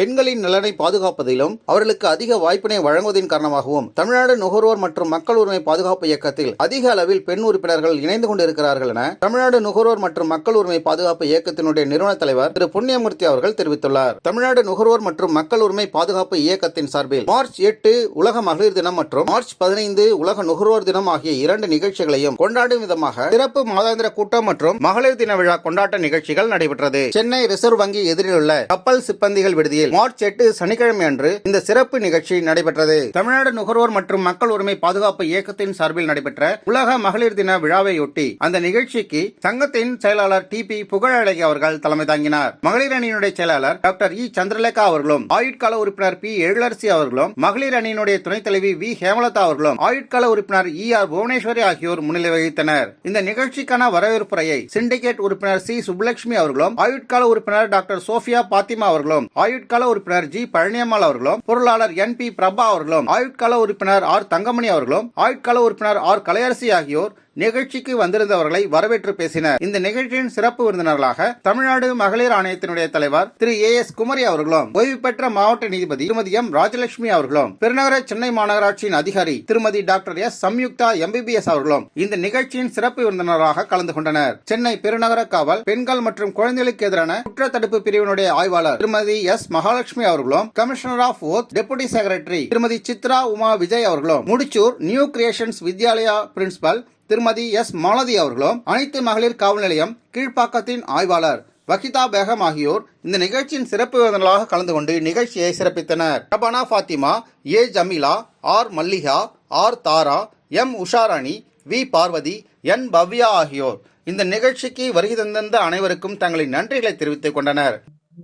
பெண்களின் நலனை பாதுகாப்பதிலும் அவர்களுக்கு அதிக வாய்ப்பினை வழங்குவதன் காரணமாகவும் தமிழ்நாடு நுகர்வோர் மற்றும் மக்கள் உரிமை பாதுகாப்பு இயக்கத்தில் அதிக அளவில் பெண் உறுப்பினர்கள் இணைந்து கொண்டிருக்கிறார்கள் என தமிழ்நாடு நுகர்வோர் மற்றும் மக்கள் உரிமை பாதுகாப்பு இயக்கத்தினுடைய நிறுவன தலைவர் திரு புண்ணியமூர்த்தி அவர்கள் தெரிவித்துள்ளார். தமிழ்நாடு நுகர்வோர் மற்றும் மக்கள் உரிமை பாதுகாப்பு இயக்கத்தின் சார்பில் மார்ச் எட்டு உலக மகளிர் தினம் மற்றும் மார்ச் பதினைந்து உலக நுகர்வோர் தினம் ஆகிய இரண்டு நிகழ்ச்சிகளையும் கொண்டாடும் விதமாக சிறப்பு மாதாந்திர கூட்டம் மற்றும் மகளிர் தின விழா கொண்டாட்ட நிகழ்ச்சிகள் நடைபெற்றது. சென்னை ரிசர்வ் வங்கி எதிரில் உள்ள கப்பல் சிப்பந்திகள் விடுதியில் மார்ச் எட்டு சனிக்கிழமை அன்று இந்த சிறப்பு நிகழ்ச்சி நடைபெற்றது. தமிழ்நாடு நுகர்வோர் மற்றும் மக்கள் உரிமை பாதுகாப்பு இயக்கத்தின் சார்பில் நடைபெற்ற உலக மகளிர் தின விழாவையொட்டி அந்த நிகழ்ச்சிக்கு சங்கத்தின் செயலாளர் டி பி புகழழகி அவர்கள் தலைமை தாங்கினார். மகளிர் அணியினுடைய செயலாளர் டாக்டர் இ. சந்திரலேகா அவர்களும் ஆயுட்கால உறுப்பினர் பி. எழிலரசி அவர்களும் மகளிர் அணியினுடைய துணைத் தலைவி வி. ஹேமலதா அவர்களும் ஆயுட்கால உறுப்பினர் இ. ஆர். புவனேஸ்வரி ஆகியோர் முன்னிலை வகித்தனர். இந்த நிகழ்ச்சிக்கான வரவேற்புரையை சிண்டிகேட் உறுப்பினர் சி. சுப்புலட்சுமி அவர்களும் ஆயுட்கால உறுப்பினர் டாக்டர் சோபியா பாத்திமா அவர்களும் ஆயுட்கால உறுப்பினர் ஜி. பழனியம்மாள் அவர்களும் பொருளாளர் என். பி. பிரபா அவர்களும் ஆயுட்கால உறுப்பினர் ஆர். தங்கமணி அவர்களும் ஆயுட்கால உறுப்பினர் ஆர். கலையரசி ஆகியோர் நிகழ்ச்சிக்கு வந்திருந்தவர்களை வரவேற்று பேசினர். இந்த நிகழ்ச்சியின் சிறப்பு விருந்தினர்களாக தமிழ்நாடு மகளிர் ஆணையத்தினுடைய தலைவர் திரு ஏ எஸ் குமரி அவர்களும் ஓய்வு பெற்ற மாவட்ட நீதிபதி திருமதி எம் ராஜலட்சுமி அவர்களும் பெருநகர சென்னை மாநகராட்சியின் அதிகாரி திருமதி டாக்டர் எஸ் சம்யுக்தா எம்பிபிஎஸ் அவர்களும் இந்த நிகழ்ச்சியின் சிறப்பு விருந்தினராக கலந்து கொண்டனர். சென்னை பெருநகர காவல் பெண்கள் மற்றும் குழந்தைகளுக்கு எதிரான குற்ற தடுப்பு பிரிவினுடைய ஆய்வாளர் திருமதி எஸ் மகாலட்சுமி அவர்களும் commissioner of oath deputy secretary திருமதி சித்ரா உமா விஜய் அவர்களும் Mudichur new creations Vidyalaya principal திருமதி எஸ். மாலதி அவர்களும் அனைத்து மகளிர் காவல் நிலையம் கீழ்ப்பாக்கத்தின் ஆய்வாளர் வகிதா பேகம் ஆகியோர் இந்த நிகழ்ச்சியின் சிறப்பு விருந்தினர்களாக கலந்து கொண்டு நிகழ்ச்சியை சிறப்பித்தனர். Rabana Fathima A. Jameela R. Mallika R. Tara M. Usharani V. Parvathi N. Bhavya ஆகியோர் இந்த நிகழ்ச்சிக்கு வருகை தந்திருந்த அனைவருக்கும் தங்களின் நன்றிகளை தெரிவித்துக் கொண்டனர்.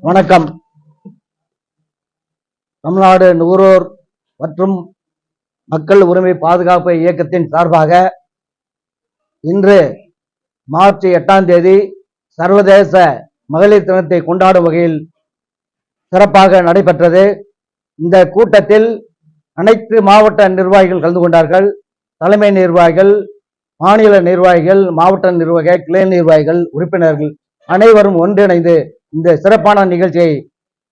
வணக்கம். தமிழ்நாடு நுகர்வோர் மற்றும் மக்கள் உரிமை பாதுகாப்பு இயக்கத்தின் சார்பாக இன்று மார்ச் எட்டாம் தேதி சர்வதேச மகளிர் தினத்தை கொண்டாடும் வகையில் சிறப்பாக நடைபெற்றது. இந்த கூட்டத்தில் அனைத்து மாவட்ட நிர்வாகிகள் கலந்து கொண்டார்கள். தலைமை நிர்வாகிகள் மாநில நிர்வாகிகள் மாவட்ட நிர்வாக கிளை நிர்வாகிகள் உறுப்பினர்கள் அனைவரும் ஒன்றிணைந்து இந்த சிறப்பான நிகழ்ச்சியை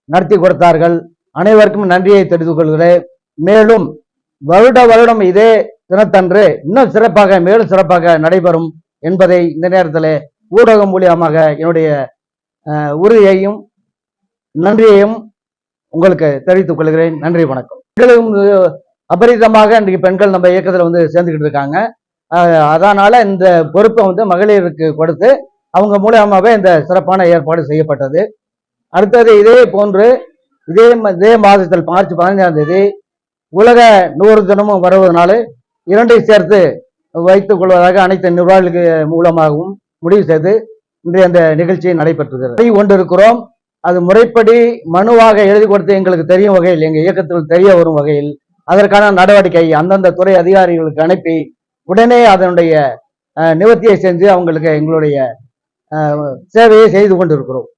நடத்தி கொடுத்தார்கள். அனைவருக்கும் நன்றியை தெரிவித்துக் கொள்கிறேன். மேலும் வருட வருடம் இதே தினத்தன்று இன்னும் சிறப்பாக மேலும் சிறப்பாக நடைபெறும் என்பதை இந்த நேரத்தில் ஊடகம் மூலியமாக என்னுடைய உறுதியையும் நன்றியையும் உங்களுக்கு தெரிவித்துக் கொள்கிறேன். நன்றி வணக்கம். பெண்களும் அபரிதமாக இன்றைக்கு பெண்கள் நம்ம இயக்கத்தில் வந்து சேர்ந்துக்கிட்டு இருக்காங்க. அதனால இந்த பொறுப்பை வந்து மகளிருக்கு கொடுத்து அவங்க மூலியமாகவே இந்த சிறப்பான ஏற்பாடு செய்யப்பட்டது. அடுத்தது இதே போன்று இதே இதே மாதத்தில் மார்ச் பதினைஞ்சாம் தேதி உலக நூறு தினமும் வருவதனால இரண்டை சேர்த்து வைத்துக் கொள்வதாக அனைத்து நிர்வாகிகள் மூலமாகவும் முடிவு செய்து இன்றைய அந்த நிகழ்ச்சி நடைபெற்றுகிறது எழுதி கொண்டிருக்கிறோம். அது முறைப்படி மனுவாக எழுதி கொடுத்து எங்களுக்கு தெரியும் வகையில் எங்கள் இயக்கத்தில் தெரிய வரும் வகையில் அதற்கான நடவடிக்கை அந்தந்த துறை அதிகாரிகளுக்கு அனுப்பி உடனே அதனுடைய நிவர்த்தியை செஞ்சு அவங்களுக்கு எங்களுடைய சேவையை செய்து கொண்டிருக்கிறோம்.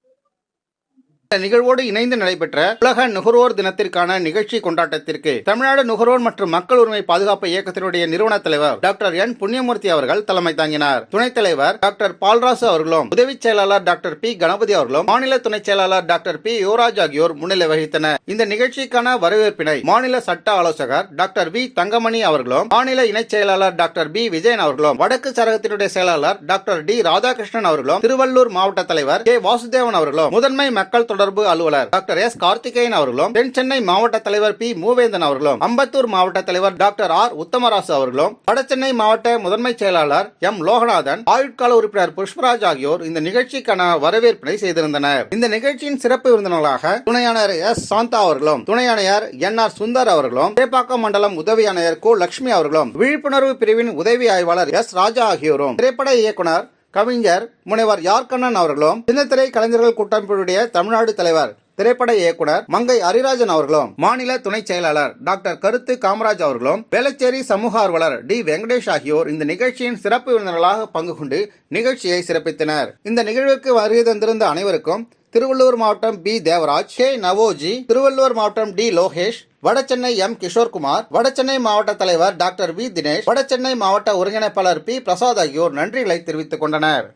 நிகழ்வோடு இணைந்து நடைபெற்ற உலக நுகர்வோர் தினத்திற்கான நிகழ்ச்சி கொண்டாட்டத்திற்கு தமிழ்நாடு நுகர்வோர் மற்றும் மக்கள் உரிமை பாதுகாப்பு இயக்கத்தினுடைய நிறுவன தலைவர் டாக்டர் என் புண்ணியமூர்த்தி அவர்கள் தலைமை தாங்கினார். துணைத் தலைவர் டாக்டர் பால்ராசு அவர்களும் உதவி செயலாளர் டாக்டர் பி. கணபதி அவர்களும் மாநில துணை செயலாளர் டாக்டர் பி. யுவராஜ் ஆகியோர் முன்னிலை வகித்தனர். இந்த நிகழ்ச்சிக்கான வரவேற்பினை மாநில சட்ட ஆலோசகர் டாக்டர் வி. தங்கமணி அவர்களும் மாநில இணைச் செயலாளர் டாக்டர் பி. விஜயன் அவர்களும் வடக்கு சரகத்தினுடைய செயலாளர் டாக்டர் டி. ராதாகிருஷ்ணன் அவர்களும் திருவள்ளூர் மாவட்ட தலைவர் கே. வாசுதேவன் அவர்களும் முதன்மை மக்கள் தொடர்பு அலுவலர் டாக்டர் எஸ் கார்த்திகேயன் அவர்களும் தென் சென்னை மாவட்ட தலைவர் பி மூவேந்தன் அவர்களும் அம்பத்தூர் மாவட்ட தலைவர் டாக்டர் ஆர் உத்தமராசு அவர்களும் வடசென்னை மாவட்ட முதன்மை செயலாளர் எம் லோகநாதன் ஆயுட்கால உறுப்பினர் புஷ்பராஜ் ஆகியோர் இந்த நிகழ்ச்சிக்கான வரவேற்பினை செய்திருந்தனர். இந்த நிகழ்ச்சியின் சிறப்பு விருந்தினர்களாக துணையாளர் எஸ் சாந்தா அவர்களும் துணையணையர் என் ஆர் சுந்தர் அவர்களும் சேப்பாக்கம் மண்டலம் உதவி ஆணையர் கோ லட்சுமி அவர்களும் விழிப்புணர்வு பிரிவின் உதவி ஆய்வாளர் எஸ் ராஜா ஆகியோரும் திரைப்பட இயக்குனர் கவிஞர் முனைவர் யார்கண்ணன் அவர்களும் சின்னத்திரை கலைஞர்கள் கூட்டமைப்பினுடைய தமிழ்நாடு தலைவர் திரைப்பட இயக்குனர் மங்கை அரிராஜன் அவர்களும் மாநில துணை செயலாளர் டாக்டர் கருத்து காமராஜ் அவர்களும் வேளச்சேரி சமூக ஆர்வலர் டி வெங்கடேஷ் ஆகியோர் இந்த நிகழ்ச்சியின் சிறப்பு விருந்தினர்களாக பங்கு கொண்டு நிகழ்ச்சியை சிறப்பித்தனர். இந்த நிகழ்வுக்கு வருகை தந்திருந்த அனைவருக்கும் திருவள்ளூர் மாவட்டம் பி தேவராஜ் கே நவோஜி திருவள்ளூர் மாவட்டம் டி லோகேஷ் வடசென்னை எம். கிஷோர்குமார் வடசென்னை மாவட்ட தலைவர் டாக்டர் வி. தினேஷ் வடசென்னை மாவட்ட ஒருங்கிணைப்பாளர் பி. பிரசாத் ஆகியோர் நன்றிகளை தெரிவித்துக் கொண்டனர்.